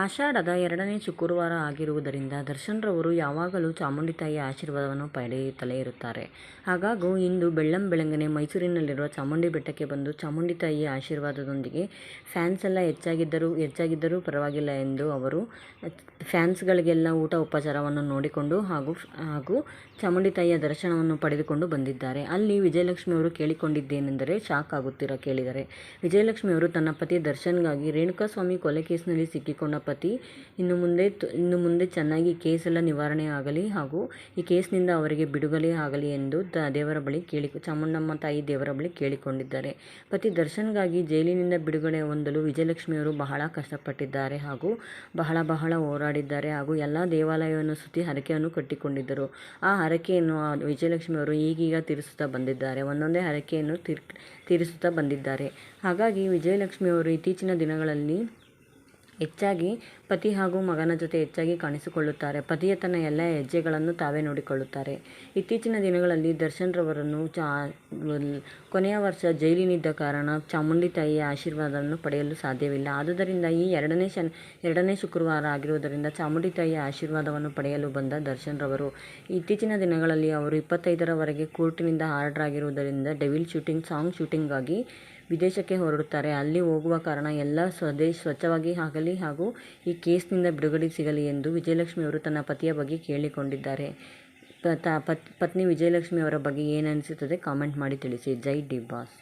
ಆಷಾಢದ ಎರಡನೇ ಶುಕ್ರವಾರ ಆಗಿರುವುದರಿಂದ ದರ್ಶನ್ರವರು ಯಾವಾಗಲೂ ಚಾಮುಂಡಿ ತಾಯಿಯ ಆಶೀರ್ವಾದವನ್ನು ಪಡೆಯುತ್ತಲೇ ಇರುತ್ತಾರೆ. ಹಾಗಾಗೂ ಇಂದು ಬೆಳ್ಳಂ ಬೆಳಂಗನೆ ಮೈಸೂರಿನಲ್ಲಿರುವ ಚಾಮುಂಡಿ ಬೆಟ್ಟಕ್ಕೆ ಬಂದು ಚಾಮುಂಡಿ ತಾಯಿಯ ಆಶೀರ್ವಾದದೊಂದಿಗೆ ಫ್ಯಾನ್ಸ್ ಎಲ್ಲ ಹೆಚ್ಚಾಗಿದ್ದರೂ ಹೆಚ್ಚಾಗಿದ್ದರೂ ಪರವಾಗಿಲ್ಲ ಎಂದು ಅವರು ಫ್ಯಾನ್ಸ್ಗಳಿಗೆಲ್ಲ ಊಟ ಉಪಚಾರವನ್ನು ನೋಡಿಕೊಂಡು ಹಾಗೂ ಹಾಗೂ ಚಾಮುಂಡಿ ತಾಯಿಯ ದರ್ಶನವನ್ನು ಪಡೆದುಕೊಂಡು ಬಂದಿದ್ದಾರೆ. ಅಲ್ಲಿ ವಿಜಯಲಕ್ಷ್ಮಿಯವರು ಕೇಳಿಕೊಂಡಿದ್ದೇನೆಂದರೆ ಶಾಕ್ ಆಗುತ್ತಿರ ಕೇಳಿದರೆ. ವಿಜಯಲಕ್ಷ್ಮಿಯವರು ತನ್ನ ಪತಿ ದರ್ಶನ್ಗಾಗಿ ರೇಣುಕಾಸ್ವಾಮಿ ಕೊಲೆ ಕೇಸ್ನಲ್ಲಿ ಸಿಕ್ಕಿಕೊಂಡ ಪತಿ ಇನ್ನು ಮುಂದೆ ಇನ್ನು ಮುಂದೆ ಚೆನ್ನಾಗಿ ಕೇಸೆಲ್ಲ ನಿವಾರಣೆ ಆಗಲಿ ಹಾಗೂ ಈ ಕೇಸ್ನಿಂದ ಅವರಿಗೆ ಬಿಡುಗಡೆ ಆಗಲಿ ಎಂದು ದ- ದೇವರ ಬಳಿ ಕೇಳಿ, ಚಾಮುಂಡಮ್ಮ ತಾಯಿ ದೇವರ ಬಳಿ ಕೇಳಿಕೊಂಡಿದ್ದಾರೆ. ಪತಿ ದರ್ಶನ್ಗಾಗಿ ಜೈಲಿನಿಂದ ಬಿಡುಗಡೆ ಹೊಂದಲು ವಿಜಯಲಕ್ಷ್ಮಿಯವರು ಬಹಳ ಕಷ್ಟಪಟ್ಟಿದ್ದಾರೆ ಹಾಗೂ ಬಹಳ ಬಹಳ ಹೋರಾಡಿದ್ದಾರೆ ಹಾಗೂ ಎಲ್ಲ ದೇವಾಲಯವನ್ನು ಸುತ್ತಿ ಹರಕೆಯನ್ನು ಕಟ್ಟಿಕೊಂಡಿದ್ದರು. ಆ ಹರಕೆಯನ್ನು ವಿಜಯಲಕ್ಷ್ಮಿಯವರು ಈಗೀಗ ತೀರಿಸುತ್ತಾ ಬಂದಿದ್ದಾರೆ. ಒಂದೊಂದೇ ಹರಕೆಯನ್ನು ತೀರ್, ತೀರಿಸುತ್ತಾ ಬಂದಿದ್ದಾರೆ. ಹಾಗಾಗಿ ವಿಜಯಲಕ್ಷ್ಮಿಯವರು ಇತ್ತೀಚಿನ ದಿನಗಳಲ್ಲಿ ಹೆಚ್ಚಾಗಿ ಪತಿ ಹಾಗೂ ಮಗನ ಜೊತೆ ಹೆಚ್ಚಾಗಿ ಕಾಣಿಸಿಕೊಳ್ಳುತ್ತಾರೆ. ಪತಿಯ ತನ್ನ ಎಲ್ಲ ಹೆಜ್ಜೆಗಳನ್ನು ತಾವೇ ನೋಡಿಕೊಳ್ಳುತ್ತಾರೆ. ಇತ್ತೀಚಿನ ದಿನಗಳಲ್ಲಿ ದರ್ಶನ್ ರವರನ್ನು ಚಾ ಕೊನೆಯ ವರ್ಷ ಜೈಲಿನಿದ್ದ ಕಾರಣ ಚಾಮುಂಡಿ ತಾಯಿಯ ಆಶೀರ್ವಾದವನ್ನು ಪಡೆಯಲು ಸಾಧ್ಯವಿಲ್ಲ. ಆದುದರಿಂದ ಈ ಎರಡನೇ ಶನ್, ಎರಡನೇ ಶುಕ್ರವಾರ ಆಗಿರುವುದರಿಂದ ಚಾಮುಂಡಿ ತಾಯಿಯ ಆಶೀರ್ವಾದವನ್ನು ಪಡೆಯಲು ಬಂದ ದರ್ಶನ್ ರವರು ಇತ್ತೀಚಿನ ದಿನಗಳಲ್ಲಿ ಅವರು ಇಪ್ಪತ್ತೈದರವರೆಗೆ ಕೋರ್ಟಿನಿಂದ ಆರ್ಡರ್ ಆಗಿರುವುದರಿಂದ ಡೆವಿಲ್ ಶೂಟಿಂಗ್, ಸಾಂಗ್ ಶೂಟಿಂಗಾಗಿ ವಿದೇಶಕ್ಕೆ ಹೊರಡುತ್ತಾರೆ. ಅಲ್ಲಿ ಹೋಗುವ ಕಾರಣ ಎಲ್ಲ ಸ್ವದೇಶ ಸ್ವಚ್ಛವಾಗಿ ಆಗಲಿ ಹಾಗೂ ಈ ಕೇಸ್ನಿಂದ ಬಿಡುಗಡೆ ಸಿಗಲಿ ಎಂದು ವಿಜಯಲಕ್ಷ್ಮಿಯವರು ತನ್ನ ಪತಿಯ ಬಗ್ಗೆ ಕೇಳಿಕೊಂಡಿದ್ದಾರೆ. ಪತ್ನಿ ವಿಜಯಲಕ್ಷ್ಮಿ ಅವರ ಬಗ್ಗೆ ಏನು ಅನಿಸುತ್ತದೆ ಕಾಮೆಂಟ್ ಮಾಡಿ ತಿಳಿಸಿ. ಜೈ ಡಿ ಬಾಸ್.